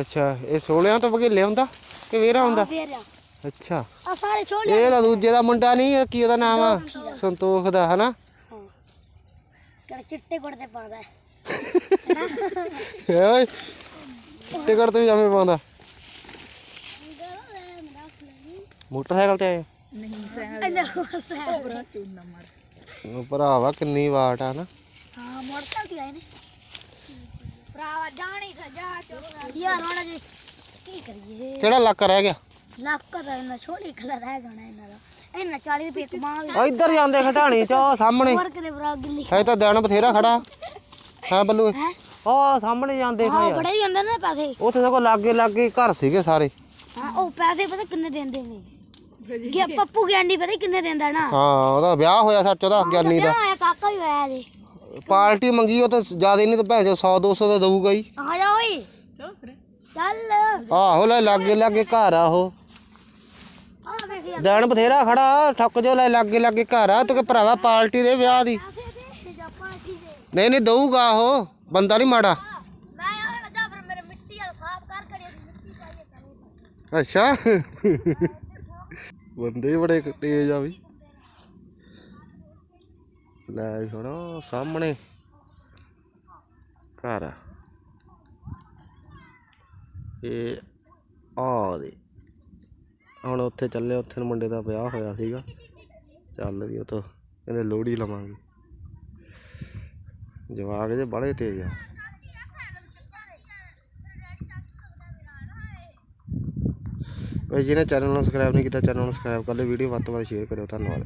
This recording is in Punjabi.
ਅੱਛਾ ਇਹ ਸੋਹਣਿਆਂ ਤੋਂ ਬਗੇਲੇ ਹੁੰਦਾ ਕਿ ਵੇਰਾ ਹੁੰਦਾ? ਆ ਅੱਛਾ। ਆਹ ਸਾਰੇ ਛੋਲੇ ਇਹ ਤਾਂ ਦੂਜੇ ਦਾ ਮੁੰਡਾ ਨਹੀਂ ਇਹ ਕੀ ਉਹਦਾ ਨਾਮ ਆ? ਸੰਤੋਖ ਦਾ। ਹਨਾ? ਹਾਂ। ਕਿਹੜਾ ਚਿੱਟੇ ਕੁੜਤੇ ਪਾਉਂਦਾ ਹੈ। ਓਏ? ਵੀ ਜਾਵੇਂ ਪਾਉਂਦਾ। ਮੋਟਰਸਾਈਕਲ ਤੇ ਆਏ? ਕੋਸਾ ਉਹ ਭਰਾਵਾ ਕਿੰਨੀ ਵਾਟ ਆ ਨਾ ਹਾਂ ਮੋਟਰਸਾਈਕਲ ਤੇ ਆਏ ਨੇ। ਭਰਾਵਾ ਜਾਣੀ ਤਾਂ ਜਾ ਚੁੱਪ ਯਾਰ ਹੁਣ ਜੀ ਕੀ ਕਰੀਏ? ਕਿਹੜਾ ਇਲਾਕਾ ਰਹਿ ਗਿਆ? ਲੱਕ ਦਾ ਇਹਨਾਂ ਛੋਲੀ ਖਲਾ ਰਹਿ ਜਾਣਾ ਇਹਨਾਂ ਦਾ। ਇਹਨਾਂ 40 ਰੁਪਏ ਕਮਾਂਗੇ ਆ ਇੱਧਰ ਜਾਂਦੇ ਖਟਾਣੀ ਚ ਸਾਹਮਣੇ। ਹੋਰ ਕਿਤੇ ਭਰਾ ਗਿੱਲੀ ਹੈ ਤਾਂ ਦਿਨ ਬਥੇਰਾ ਖੜਾ। ਹਾਂ ਬੱਲੂ? ਹੈ? ਉਹ ਸਾਹਮਣੇ ਜਾਂਦੇ ਹਾਂ ਖਾ ਬੜੇ ਹੀ ਹੁੰਦੇ ਨੇ ਪੈਸੇ। ਉੱਥੇ ਸਗੋਂ ਲਾਗੇ ਲਾਗੇ ਘਰ ਸੀਗੇ ਸਾਰੇ। ਹਾਂ ਉਹ ਪੈਸੇ ਪਤਾ ਕਿੰਨੇ ਦਿੰਦੇ ਨੇ? ਕਿ ਪੱਪੂ ਗਿਆਨੀ ਪਤਾ ਕਿੰਨੇ ਦਿੰਦਾ ਨਾ? ਹਾਂ ਉਹਦਾ ਵਿਆਹ ਹੋਇਆ ਸੱਚ ਉਹਦਾ ਗਿਆਨੀ ਦਾ। ਆਇਆ ਕਾਕਾ ਹੀ ਹੋਇਆ ਜੀ ਪਾਰਟੀ ਮੰਗੀ ਉਹ ਤਾਂ ਜ਼ਿਆਦਾ ਨਹੀਂ ਤਾਂ ਭੈਣ ਚੋ 100 200 ਦਾ ਦਊਗਾ ਹੀ। ਆ ਜਾ ਓਏ। ਚੱਲ ਆਹੋ ਲੈ ਲਾਗੇ ਲਾਗੇ ਘਰ ਆ ਉਹ। ਆ ਵੇਖ ਯਾਰ। ਦਿਨ ਬਥੇਰਾ ਖੜਾ ਠੱਕ ਜੋ ਲੈ ਲਾਗੇ ਲਾਗੇ ਘਰ ਆ। ਤੂੰ ਕਿ ਭਰਾਵਾ ਪਾਰਟੀ ਦੇ ਵਿਆਹ ਦੀ। ਨਹੀਂ ਨਹੀਂ ਦਊਗਾ ਉਹ। ਬੰਦਾ ਨਹੀਂ ਮਾੜਾ। ਮੈਂ ਆ ਜਾ ਫਿਰ ਮੇਰੇ ਮਿੱਟੀ ਵਾਲਾ ਸਾਫ਼ ਕਰ ਕਰੀ ਅਸੀਂ ਮਿੱਟੀ ਪਾਈਏ ਕਰੇ। ਅੱਛਾ। ਬੰਦੇ ਬੜੇ ਤੇਜ਼ ਆ ਵੀ ਲੈ ਵੀ ਹੁਣ ਸਾਹਮਣੇ। ਘਰ ਆ। ਇਹ ਆ ਦੇ ਹੁਣ ਉੱਥੇ ਚੱਲੇ, ਉੱਥੇ ਮੁੰਡੇ ਦਾ ਵਿਆਹ ਹੋਇਆ ਸੀਗਾ। ਚੱਲ ਵੀ ਉਹ ਤੋਂ ਕਹਿੰਦੇ ਲੋਹੜੀ ਲਵਾਂਗੇ। ਜਵਾਕ ਜੇ ਬੜੇ ਤੇਜ਼ ਆ। ਭਾਈ ਜਿਹਨੇ ਚੈਨਲ ਨੂੰ ਸਬਸਕ੍ਰਾਈਬ ਨਹੀਂ ਕੀਤਾ ਚੈਨਲ ਨੂੰ ਸਬਸਕ੍ਰਾਈਬ ਕਰ ਲਿਓ ਵੀਡੀਓ ਵੱਧ ਤੋਂ ਵੱਧ ਸ਼ੇਅਰ ਕਰਿਓ। ਧੰਨਵਾਦ।